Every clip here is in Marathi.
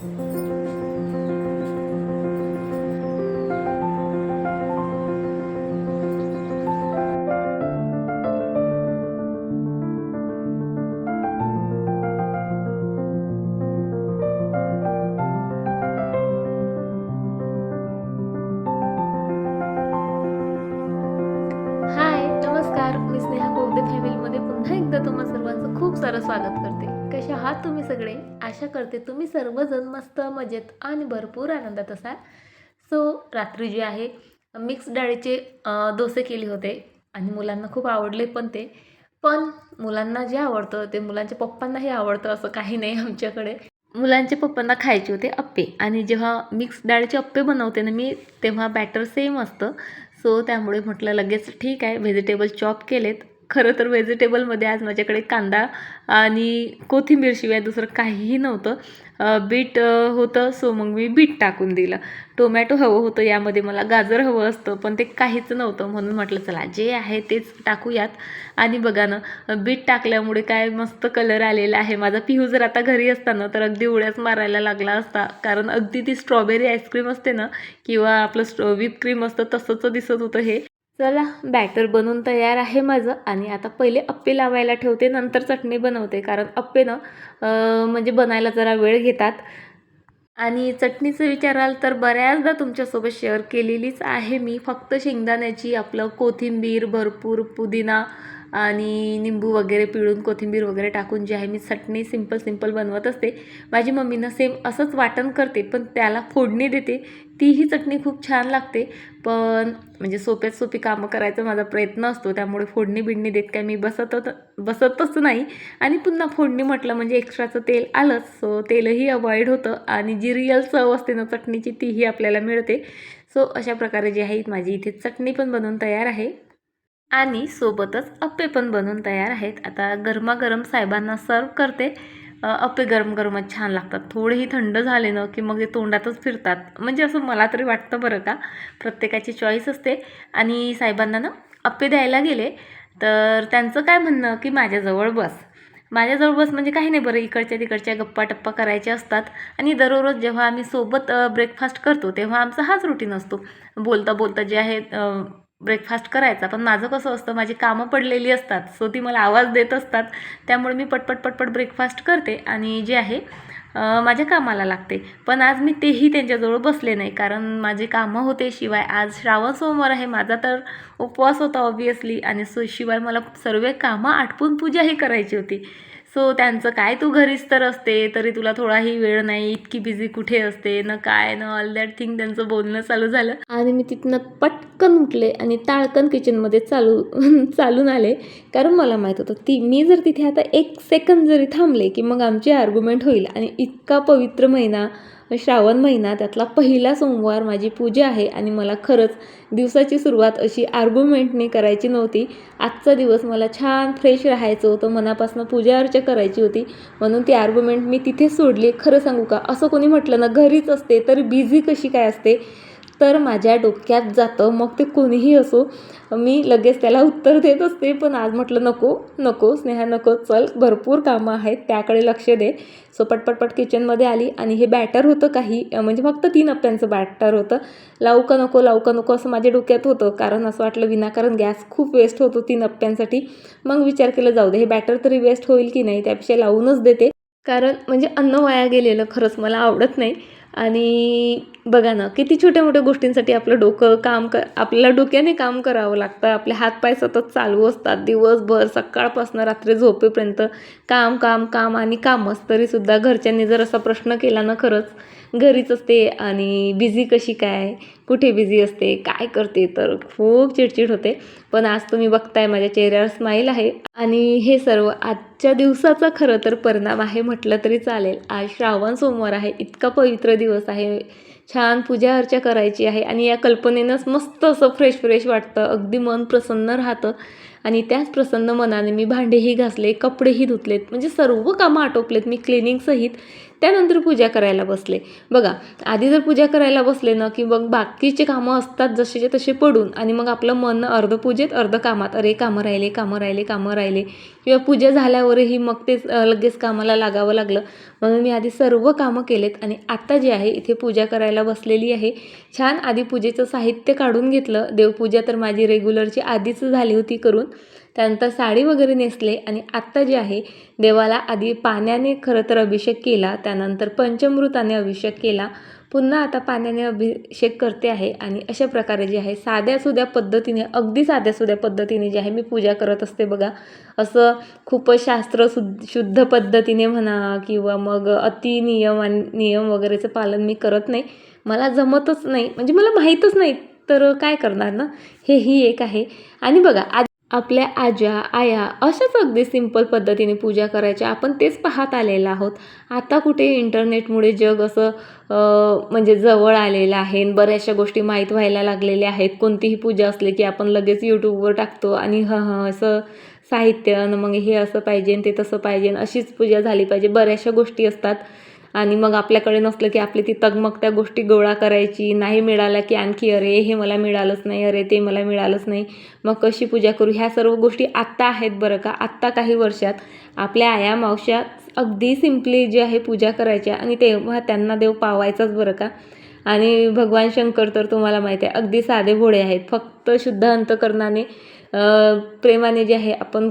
हाय करते. तुम्ही सर्वजण मस्त मजेत आणि भरपूर आनंदात असाल. सो रात्री जे आहे मिक्स डाळीचे डोसे केले होते. आणि मुलांना खूप आवडले पण ते. पण मुलांना जे आवडतं ते मुलांच्या पप्पांनाही आवडतं असं काही नाही आमच्याकडे. मुलांचे पप्पांना खायचे होते अप्पे. आणि जेव्हा मिक्स डाळीचे अप्पे बनवते ना मी तेव्हा बॅटर सेम असतं. सो त्यामुळे म्हटलं लगेच ठीक आहे व्हेजिटेबल चॉप केलेत. खरं तर व्हेजिटेबलमध्ये आज माझ्याकडे कांदा आणि कोथिंबीर शिवाय दुसरं काहीही नव्हतं. बीट होतं सो मग मी बीट टाकून दिलं. टोमॅटो हवं होतं यामध्ये मला गाजर हवं असतं पण ते काहीच नव्हतं म्हणून म्हटलं चला जे आहे तेच टाकूयात. आणि बघा ना बीट टाकल्यामुळे काय मस्त कलर आलेला आहे. माझा पिहू जर आता घरी असताना तर अगदी उड्याच मारायला लागला असता. कारण अगदी ती स्ट्रॉबेरी आईस्क्रीम असते ना किंवा आपलं स्ट्रॉ व्हिप क्रीम असतं तसंच दिसत होतं हे. चला बॅटर बनवून तयार आहे माझं. आणि आता पहिले अप्पे लावायला ठेवते नंतर चटणी बनवते. कारण अप्पेनं म्हणजे बनायला जरा वेळ घेतात. आणि चटणीचं विचाराल तर बऱ्याचदा तुमच्यासोबत शेअर केलेलीच आहे मी. फक्त शेंगदाण्याची आपलं कोथिंबीर भरपूर पुदिना आणि निंबू वगैरे पिळून कोथिंबीर वगैरे टाकून जी आहे मी चटणी सिंपल सिंपल बनवत असते. माझी मम्मीनं सेम असंच वाटण करते पण त्याला फोडणी देते. तीही चटणी खूप छान लागते. पण म्हणजे सोप्यात सोपी कामं करायचा माझा प्रयत्न असतो त्यामुळे फोडणी बिडणी देत काय मी बसतच बसतच नाही. आणि पुन्हा फोडणी म्हटलं म्हणजे एक्स्ट्राचं तेल आलंच सो तेलही अवॉइड होतं. आणि जी रिअल चव असते ना चटणीची तीही आपल्याला मिळते. सो अशा प्रकारे जी आहे माझी इथे चटणी पण बनवून तयार आहे. आणि सोबतच अप्पे पण बनवून तयार आहेत. आता गरमागरम साहेबांना सर्व करते. अप्पे गरम गरमच छान लागतात. थोडेही थंड झाले ना की मग ते तोंडातच फिरतात. म्हणजे असं मला तरी वाटतं बरं का. प्रत्येकाची चॉईस असते. आणि साहेबांना ना अप्पे द्यायला गेले तर त्यांचं काय म्हणणं की माझ्याजवळ बस. माझ्याजवळ बस म्हणजे काही नाही बरं. इकडच्या तिकडच्या गप्पा टप्पा करायच्या असतात. आणि दररोज जेव्हा आम्ही सोबत ब्रेकफास्ट करतो तेव्हा आमचा हाच रुटीन असतो. बोलता बोलता जे आहे ब्रेकफास्ट करायचा. पण माझं कसं असतं माझी कामं पडलेली असतात सो ती मला आवाज देत असतात. त्यामुळे मी पटपट पटपट ब्रेकफास्ट करते आणि जे आहे माझ्या कामाला लागते. पण आज मी तेही त्यांच्याजवळ बसले नाही कारण माझे कामं होते. शिवाय आज श्रावण सोमवार आहे माझा तर उपवास होता ऑब्वियसली आणि सो शिवाय मला सर्व कामं आटपून पूजाही करायची होती. सो त्यांचं काय तू घरीच तर असते तरी तुला थोडाही वेळ नाही इतकी बिझी कुठे असते न काय न ऑल दॅट थिंग त्यांचं बोलणं चालू झालं. आणि मी तिथनं पटकन उठले आणि ताळकन किचनमध्ये चालू चालून आले. कारण मला माहीत होतं ती मी जर तिथे आता एक सेकंद जरी थांबले की मग आमची आर्ग्युमेंट होईल. आणि इतका पवित्र महिना श्रावण महिना त्यातला पहिला सोमवार माझी पूजा आहे आणि मला खरंच दिवसाची सुरुवात अशी आर्ग्युमेंटने करायची नव्हती. आजचा दिवस मला छान फ्रेश राहायचं होतं मनापासून पूजा अर्चा करायची होती. म्हणून ती आर्ग्युमेंट मी तिथेच सोडली. खरं सांगू का? असं कोणी म्हटलं ना घरीच असते तर बिझी कशी काय असते? तर माझ्या डोक्यात जातं. मग ते कोणीही असो मी लगेच त्याला उत्तर देत असते. पण आज म्हटलं नको नको स्नेहा नको चल भरपूर कामं आहेत त्याकडे लक्ष दे. सो पटपटपट किचनमध्ये आली आणि हे बॅटर होतं काही म्हणजे फक्त तीन अप्प्यांचं बॅटर होतं. लावू का नको लावू का नको? असं माझ्या डोक्यात होतं. कारण असं वाटलं विनाकारण गॅस खूप वेस्ट होतो तीन अप्प्यांसाठी मग विचार केला जाऊ दे हे बॅटर तरी वेस्ट होईल की नाही? त्यापेक्षा लावूनच देते. कारण म्हणजे अन्न वाया गेलेलं खरंच मला आवडत नाही. आणि बघा ना किती छोट्या मोठ्या गोष्टींसाठी आपलं डोकं काम कर आपल्याला डोक्याने काम करावं लागतं. आपले हातपाय सतत चालू असतात. दिवसभर सकाळपासून रात्री झोपेपर्यंत काम काम काम आणि कामच. तरीसुद्धा घरच्यांनी जर असा प्रश्न केला ना खरंच घरीच असते आणि बिझी कशी काय? कुठे बिझी असते काय करते तर खूप चिडचिड होते. पण आज तुम्ही बघताय माझ्या चेहऱ्यावर स्माईल आहे. आणि हे सर्व आजच्या दिवसाचा खरं तर परिणाम आहे म्हटलं तरी चालेल. आज श्रावण सोमवार आहे इतका पवित्र दिवस आहे. छान पूजा अर्चा करायची आहे. आणि या कल्पनेनंच मस्त असं फ्रेश फ्रेश वाटतं. अगदी मन प्रसन्न राहतं. आणि त्याच प्रसन्न मनाने मी भांडेही घासले कपडेही धुतलेत. म्हणजे सर्व कामं आटोपलेत. मी क्लिनिंगसहित त्यानंतर पूजा करायला बसले. बघा आधी जर पूजा करायला बसले ना की मग बाकीचे कामं असतात जसेचे तसे पडून आणि मग आपलं मन अर्ध पूजेत अर्ध कामात अरे कामं राहिले कामं राहिले कामं राहिले. किंवा पूजा झाल्यावरही मग ते लगेच कामाला लागावं लागलं. म्हणून मी आधी सर्व कामं केलेत आणि आत्ता जे आहे इथे पूजा करायला बसलेली आहे. छान आधी पूजेचं साहित्य काढून घेतलं. देवपूजा तर माझी रेग्युलरची आधीच झाली होती करून. त्यानंतर साडी वगैरे नेसले आणि आत्ता जे आहे देवाला आधी पाण्याने खरं तर अभिषेक केला. त्यानंतर पंचमृताने अभिषेक केला. पुन्हा आता पाण्याने अभिषेक करते आहे आणि अशा प्रकारे जे आहे साध्या सुध्या पद्धतीने अगदी साध्या सुध्या पद्धतीने जे आहे मी पूजा करत असते बघा. असं खूपच शास्त्र शुद्ध शुद्ध पद्धतीने म्हणा किंवा मग अति नियम आणि नियम वगैरेचं पालन मी करत नाही. मला जमतच नाही. म्हणजे मला माहीतच नाही तर काय करणार ना? हे ही एक आहे. आणि बघा आपल्या आज्या आया अशाच अगदी सिंपल पद्धतीने पूजा करायच्या. आपण तेच पाहत आलेलो आहोत. आता कुठे इंटरनेटमुळे जग असं म्हणजे जवळ आलेलं आहे बऱ्याचशा गोष्टी माहीत व्हायला लागलेल्या आहेत. कोणतीही पूजा असली की आपण लगेच यूट्यूबवर टाकतो आणि हं हं असं साहित्य आणि मग हे असं पाहिजे ते तसं पाहिजे अशीच पूजा झाली पाहिजे. बऱ्याचशा गोष्टी असतात. आणि मग आपल्याकडे नसलं की आपली ती तगमग त्या गोष्टी गोळा करायची नाही मिळाल्या की आणखी अरे हे मला मिळालंच नाही अरे ते मला मिळालंच नाही. मग कशी पूजा करू? ह्या सर्व गोष्टी आत्ता आहेत बरं का? आत्ता काही वर्षात आपल्या आया मावश्या अगदी सिम्पली जे आहे पूजा करायच्या आणि तेव्हा त्यांना देव पावायचाच बरं का? आणि भगवान शंकर तर तुम्हाला माहिती आहे अगदी साधे भोळे आहेत. फक्त शुद्ध अंतकरणाने प्रेमाने जे आहे आपण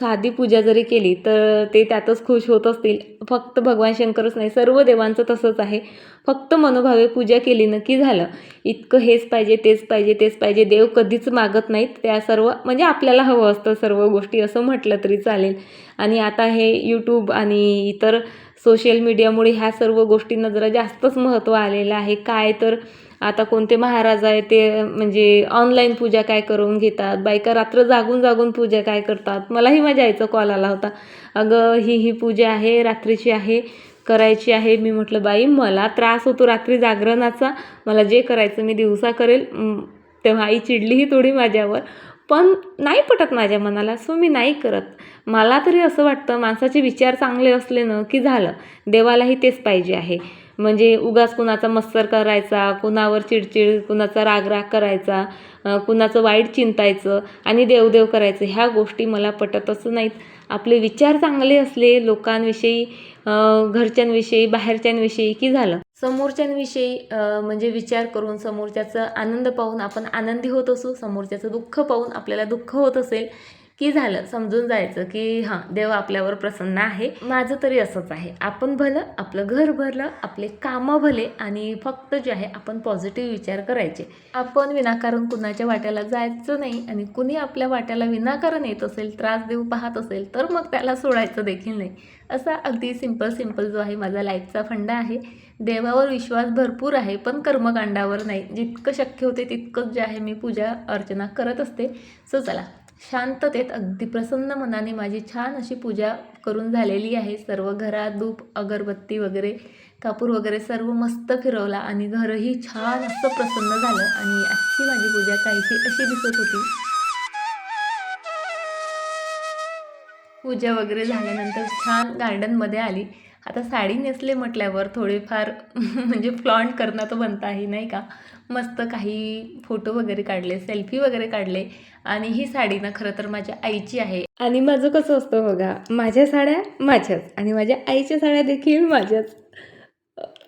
साधी पूजा जरी केली तर ते त्यातच खुश होत असतील. फक्त भगवान शंकरच नाही सर्व देवांचं तसंच आहे. फक्त मनोभावे पूजा केली ना की झालं. इतकं हेच पाहिजे तेच पाहिजे तेच पाहिजे. देव कधीच मागत नाहीत. त्या सर्व म्हणजे आपल्याला हवं असतं सर्व गोष्टी असं म्हटलं तरी चालेल. आणि आता हे यूट्यूब आणि इतर सोशल मीडियामुळे ह्या सर्व गोष्टींना जरा जास्तच महत्त्व आलेलं आहे. काय तर आता कोणते महाराज आहे ते म्हणजे ऑनलाईन पूजा काय करून घेतात? बायका रात्र जागून जागून पूजा काय करतात? मलाही माझ्या आईचा कॉल आला होता. अगं ही ही पूजा आहे रात्रीची आहे करायची आहे. मी म्हटलं बाई मला त्रास होतो रात्री जागरणाचा. मला जे करायचं मी दिवसा करेल. तेव्हा आई चिडलीही थोडी माझ्यावर. पण नाही पटत माझ्या मनाला सो मी नाही करत. मला तरी असं वाटतं माणसाचे विचार चांगले असले ना की झालं. देवालाही तेच पाहिजे आहे. म्हणजे उगाच कुणाचा मत्सर करायचा कुणावर चिडचिड कुणाचा रागराग करायचा कुणाचं वाईट चिंतायचं आणि देवदेव करायचं ह्या गोष्टी मला पटतच नाहीत. आपले विचार चांगले असले लोकांविषयी घरच्यांविषयी बाहेरच्यांविषयी की झालं? समोरच्यांविषयी म्हणजे विचार करून समोरच्याचा आनंद पाहून आपण आनंदी होत असू समोरच्याचं दुःख पाहून आपल्याला दुःख होत असेल की झालं समजून जायचं की हां देव आपल्यावर प्रसन्न आहे. माझं तरी असंच आहे. आपण भलं आपलं घर भरलं आपले कामं भले आणि फक्त जे आहे आपण पॉझिटिव्ह विचार करायचे. आपण विनाकारण कुणाच्या वाट्याला जायचं नाही आणि कुणी आपल्या वाट्याला विनाकारण येत असेल त्रास देऊ पाहत असेल तर मग त्याला सोडायचं देखील नाही. असा अगदी सिंपल सिंपल जो आहे माझा लाईफचा फंडा आहे. देवावर विश्वास भरपूर आहे पण कर्मकांडावर नाही. जितकं शक्य होते तितकंच जे आहे मी पूजा अर्चना करत असते. सो चला. शांततेत अगदी प्रसन्न मनाने माझी छान अशी पूजा करून झालेली आहे. सर्व घरात धूप अगरबत्ती वगैरे कापूर वगैरे सर्व मस्त फिरवला आणि घरही छान असं प्रसन्न झालं आणि आजची माझी पूजा काहीशी अशी दिसत होती. पूजा वगैरे झाल्यानंतर छान गार्डनमध्ये आली. आता साडी नेसले म्हटल्यावर थोडेफार म्हणजे फ्लॉन्ट करणं तर बनता आहे नाही का? मस्त काही फोटो वगैरे काढले सेल्फी वगैरे काढले आणि ही साडी ना खरं तर माझ्या आईची आहे. आणि माझं कसं असतं बघा माझ्या साड्या माझ्याच आणि माझ्या आईच्या साड्या देखील माझ्याच.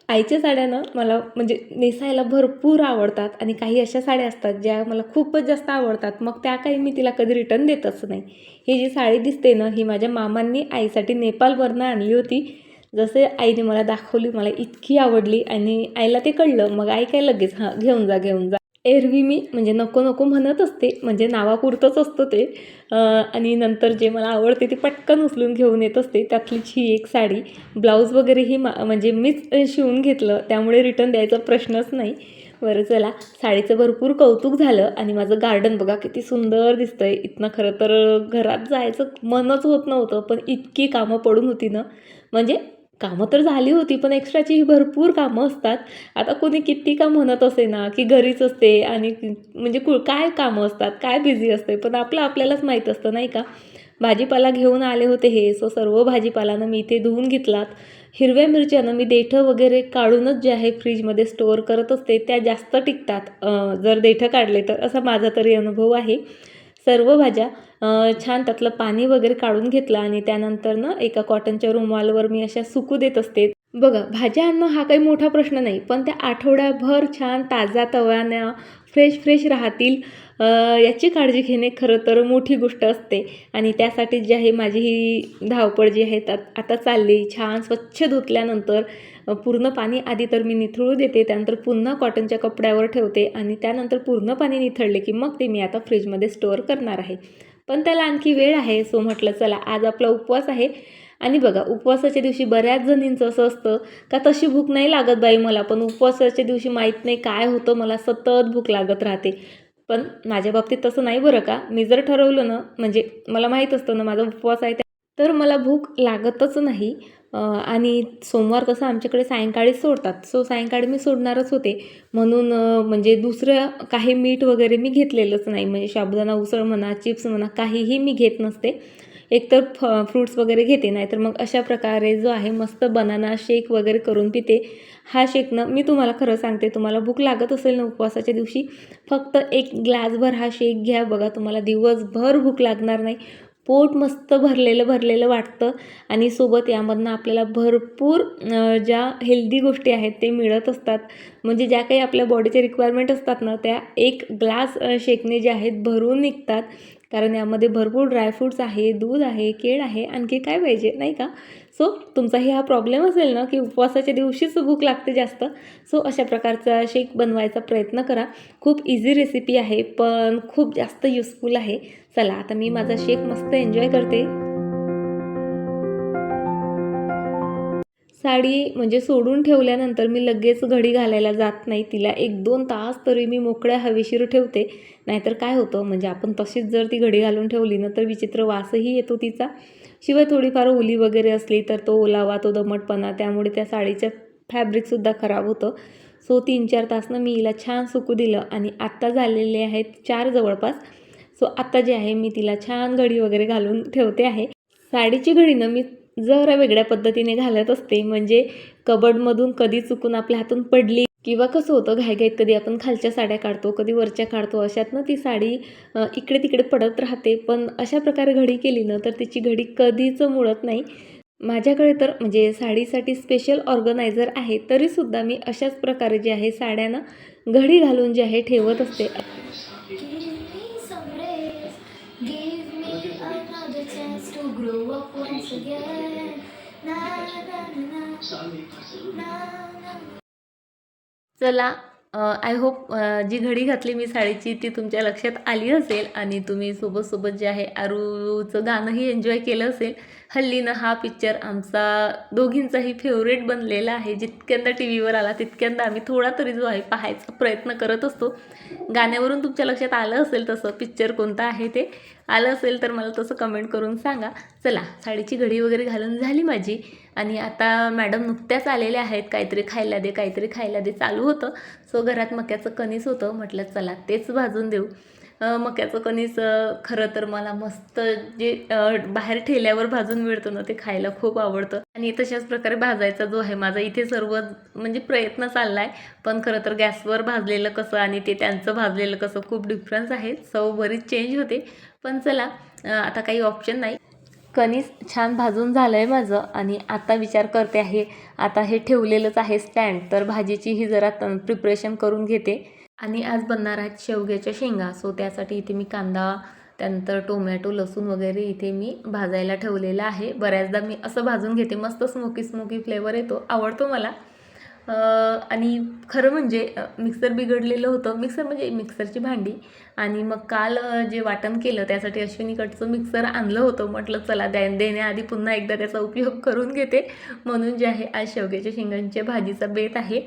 आईच्या साड्या ना मला म्हणजे नेसायला भरपूर आवडतात आणि काही अशा साड्या असतात ज्या मला खूपच जास्त आवडतात मग त्या काही मी तिला कधी रिटर्न देतच नाही. ही जी साडी दिसते ना ही माझ्या मामांनी आईसाठी नेपाळवरनं आणली होती जसे आईने मला दाखवली मला इतकी आवडली आणि आईला ते कळलं. मग आई काय लगेच हां घेऊन जा घेऊन जा. एरवी मी म्हणजे नको नको म्हणत असते म्हणजे नावापुरतंच असतं ते. आणि नंतर जे मला आवडते ते पटकन उचलून घेऊन येत असते. त्यातलीच ही एक साडी ब्लाऊज वगैरेही मा म्हणजे मीच शिवून घेतलं. त्यामुळे रिटर्न द्यायचा प्रश्नच नाही. बरं चला. साडीचं भरपूर कौतुक झालं आणि माझं गार्डन बघा किती सुंदर दिसतं आहे इथनं खरं तर घरात जायचं मनच होत नव्हतं पण इतकी कामं पडून होती ना. म्हणजे कामं तर झाली होती पण एक्स्ट्राची ही भरपूर कामं असतात. आता कोणी किती का म्हणत असे ना की घरीच असते आणि म्हणजे कु काय कामं असतात काय बिझी असते पण आपलं आपल्यालाच माहीत असतं नाही का? भाजीपाला घेऊन आले होते हे सो सर्व भाजीपालानं मी इथे धुवून घेतलात. हिरव्या मिरच्यानं मी देठं वगैरे काढूनच जे आहे फ्रीजमध्ये स्टोअर करत असते त्या जास्त टिकतात. जर देठं काढले तर असा माझा तरी अनुभव आहे. सर्व भाज्या छान त्यातलं पाणी वगैरे काढून घेतलं आणि त्यानंतर ना एका कॉटनच्या रुमालवर मी अशा सुकू देत असते. बघा भाज्या आणणं हा काही मोठा प्रश्न नाही पण त्या आठवड्याभर छान ताजा तव्यानं फ्रेश फ्रेश राहतील. याची काळजी घेणे खरं तर मोठी गोष्ट असते. आणि त्यासाठी जी आहे माझी ही धावपळ जी आहे त्यात आता चालली. छान स्वच्छ धुतल्यानंतर पूर्ण पाणी आधी तर मी निथळू देते त्यानंतर पुन्हा कॉटनच्या कपड्यावर ठेवते आणि त्यानंतर पूर्ण पाणी निथळले की मग ते मी आता फ्रीजमध्ये स्टोअर करणार आहे. पण त्याला आणखी वेळ आहे सो म्हटलं चला आज आपला उपवास आहे. आणि बघा उपवासाच्या दिवशी बऱ्याच जणींचं असं असतं का तशी भूक नाही लागत बाई मला पण उपवासाच्या दिवशी माहीत नाही काय होतं मला सतत भूक लागत राहते. पण माझ्या बाबतीत तसं नाही बरं का. मी जर ठरवलं ना म्हणजे मला माहीत असतं ना माझा उपवास आहे तर मला भूक लागतच नाही. आणि सोमवार कसं आमच्याकडे सायंकाळी सोडतात. सो सायंकाळी मी सोडणारच होते. म्हणून म्हणजे दुसरं काही मीठ वगैरे मी घेतलेलंच नाही. म्हणजे साबुदाणा उसळ म्हणा चिप्स म्हणा काहीही मी घेत नसते. एकतर फ फ्रूट्स वगैरे घेते नाहीतर मग अशा प्रकारे जो आहे मस्त बनाना शेक वगैरे करून पिते. हा शेकनं मी तुम्हाला खरं सांगते तुम्हाला भूक लागत असेल ना उपवासाच्या दिवशी फक्त एक ग्लासभर हा शेक घ्या बघा तुम्हाला दिवसभर भूक लागणार नाही. पोट मस्त भरलेलं भरलेलं वाटतं आणि सोबत यामधनं आपल्याला भरपूर ज्या हेल्दी गोष्टी आहेत ते मिळत असतात. म्हणजे ज्या काही आपल्या बॉडीचे रिक्वायरमेंट असतात ना त्या एक ग्लास शेकणे शेकने जे आहेत भरून निघतात. कारण यामध्ये भरपूर ड्रायफ्रूट्स आहे दूध आहे केळ आहे आणखी काय पाहिजे नाही का? सो तुमचाही हा प्रॉब्लेम असेल ना की उपवासाच्या दिवशीच भूक लागते जास्त. सो अशा प्रकारचा शेक बनवायचा प्रयत्न करा. खूप इझी रेसिपी आहे पण खूप जास्त युजफुल आहे. चला आता मी माझा शेक मस्त एन्जॉय करते. साडी म्हणजे सोडून ठेवल्यानंतर मी लगेच घडी घालायला जात नाही. तिला एक दोन तास तरी मी मोकळ्या हवेशीर ठेवते. नाहीतर काय होतं? म्हणजे आपण तशीच जर ती घडी घालून ठेवली ना तर विचित्र वासही येतो तिचा. शिवाय थोडीफार ओली वगैरे असली तर तो ओलावा तो दमटपणा त्यामुळे त्या साडीचं फॅब्रिकसुद्धा खराब होतं. सो तीन चार तासनं मी हिला छान सुकू दिलं आणि आत्ता झालेले आहेत चार जवळपास. सो आत्ता जे आहे मी तिला छान घडी वगैरे घालून ठेवते आहे. साडीची घडी ना मी जरा वेगळ्या पद्धतीने घालत असते. म्हणजे कबडमधून कधी चुकून आपल्या हातून पडली किंवा कसं होतं घाईघाईत कधी आपण खालच्या साड्या काढतो कधी वरच्या काढतो अशातनं ती साडी इकडे तिकडे पडत राहते. पण अशा प्रकारे घडी केली ना तर तिची घडी कधीच मुळत नाही. माझ्याकडे तर म्हणजे साडीसाठी स्पेशल ऑर्गनायझर आहे तरीसुद्धा मी अशाच प्रकारे जे आहे साड्यांना घडी घालून जे आहे ठेवत असते. चला आय होप जी घडी घातली मी साडीची ती तुमच्या लक्षात आली असेल आणि तुम्ही सोबत सोबत जे आहे आरूचं गाणंही एन्जॉय केलं असेल. हल्लीनं हा पिक्चर आमचा दोघींचाही फेवरेट बनलेला आहे. जितक्यांदा टी व्हीवर आला तितक्यांदा आम्ही थोडा तरी जो आहे पाहायचा प्रयत्न करत असतो. गाण्यावरून तुमच्या लक्षात आलं असेल तसं पिक्चर कोणता आहे ते. आलं असेल तर मला तसं कमेंट करून सांगा. चला साडीची घडी वगैरे घालून झाली माझी. आणि आता मॅडम नुकत्याच आलेल्या आहेत काहीतरी खायला दे काहीतरी खायला दे चालू होतं. सो घरात मक्याचं कणीस होतं. म्हटलं चला तेच भाजून देऊ. मक्याचं कणीस खरं तर मला मस्त जे बाहेर ठेल्यावर भाजून मिळतं ना ते खायला खूप आवडतं. आणि तशाच प्रकारे भाजायचा जो आहे माझा इथे सर्व म्हणजे प्रयत्न चालला आहे पण खरं तर गॅसवर भाजलेलं कसं आणि ते त्यांचं भाजलेलं कसं खूप डिफरन्स आहे. सव बरीच चेंज होते. पण चला आता काही ऑप्शन नाही. कणीस छान भाजून झालं आहे माझं आणि आता विचार करते आहे. आता हे ठेवलेलंच आहे स्टँड तर भाजीची ही जरा प्रिपरेशन करून घेते. आणि आज बनणार आहेत शेवग्याच्या शेंगा. सो त्यासाठी इथे मी कांदा त्यानंतर टोमॅटो लसूण वगैरे इथे मी भाजायला ठेवलेलं आहे. बऱ्याचदा मी असं भाजून घेते. मस्त स्मोकी स्मोकी फ्लेवर येतो. आवडतो मला. आणि खरं म्हणजे मिक्सर बिघडलेलं होतं. मिक्सर म्हणजे मिक्सरची भांडी. आणि मग काल जे वाटण केलं त्यासाठी अश्विनीकडचं मिक्सर आणलं होतं. म्हटलं चला द्या देण्याआधी पुन्हा एकदा त्याचा उपयोग करून घेते. म्हणून जे आहे आज शेवग्याच्या शेंगांच्या भाजीचा बेत आहे.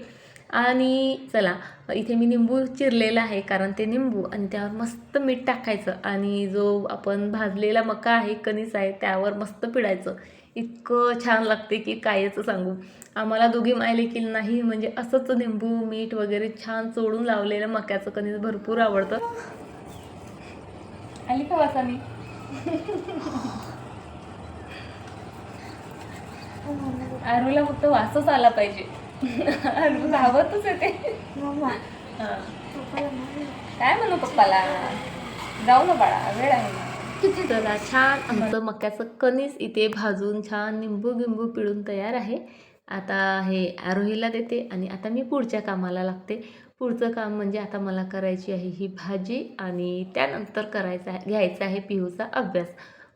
आणि चला इथे मी निंबू चिरलेला आहे कारण ते निंबू आणि त्यावर मस्त मीठ टाकायचं. आणि जो आपण भाजलेला मका आहे कणीस आहे त्यावर मस्त पिळायचं. इतकं छान लागते की कायच सांगू. आम्हाला दोघी मायलेकील नाही म्हणजे असंच निंबू मीठ वगैरे छान चोळून लावलेलं मक्याचं कणीस भरपूर आवडतं. आली का वासानी? आरूला फक्त वासच आला पाहिजे. आरू धावतच येते. हां. काय म्हणू पप्पाला? जाऊ ना बाळा वेळ आहे. ना चला छान. आमचं मक्याचं कणीस इथे भाजून छान निंबू गिंबू पिळून तयार आहे. आता हे आरोहीला देते आणि आता मी पुढच्या कामाला लागते. पुढचं काम म्हणजे आता मला करायची आहे ही भाजी आणि त्यानंतर करायचं आहे घ्यायचा आहे पिहूचा अभ्यास.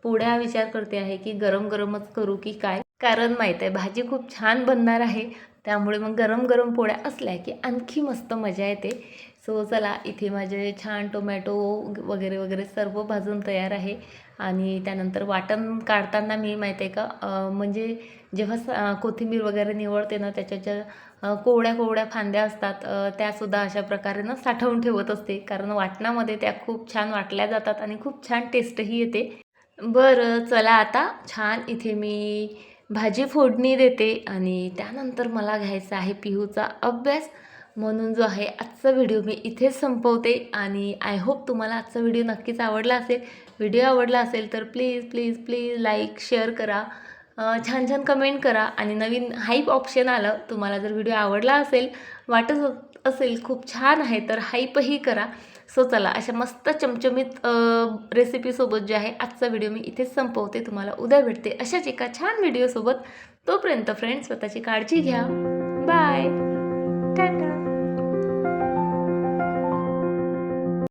पोळ्या विचार करते आहे की गरम गरमच करू की काय? कारण माहीत आहे भाजी खूप छान बनणार आहे. त्यामुळे मग गरम गरम पोळ्या असल्या की आणखी मस्त मजा येते. सो चला इथे माझे छान टोमॅटो वगैरे वगैरे सर्व भाजून तयार आहे. आणि त्यानंतर वाटण काढताना मी माहिती आहे का म्हणजे जेव्हा कोथिंबीर वगैरे निवडते ना त्याच्या ज्या कोवड्या कोवड्या फांद्या असतात त्यासुद्धा अशा प्रकारे ना साठवून ठेवत असते. कारण वाटणामध्ये त्या खूप छान वाटल्या जातात आणि खूप छान टेस्टही येते. बरं चला आता छान इथे मी भाजी फोडणी देते. आणि त्यानंतर मला घ्यायचा आहे पिहूचा अभ्यास. म्हणून जो आहे आजचा व्हिडिओ मी इथेच संपवते आणि आय होप तुम्हाला आजचा व्हिडिओ नक्कीच आवडला असेल. व्हिडिओ आवडला असेल तर please please please like share करा. छान छान कमेंट करा आणि नवीन हाईप ऑप्शन आलं तुम्हाला जर व्हिडिओ आवडला असेल वाटत असेल खूप छान आहे तर हाईपही करा. सो चला अशा मस्त चमचमीत रेसिपीसोबत जे आहे आजचा व्हिडिओ मी इथेच संपवते. तुम्हाला उद्या भेटते अशाच एका छान व्हिडिओसोबत तोपर्यंत फ्रेंड्स स्वतःची काळजी घ्या. बाय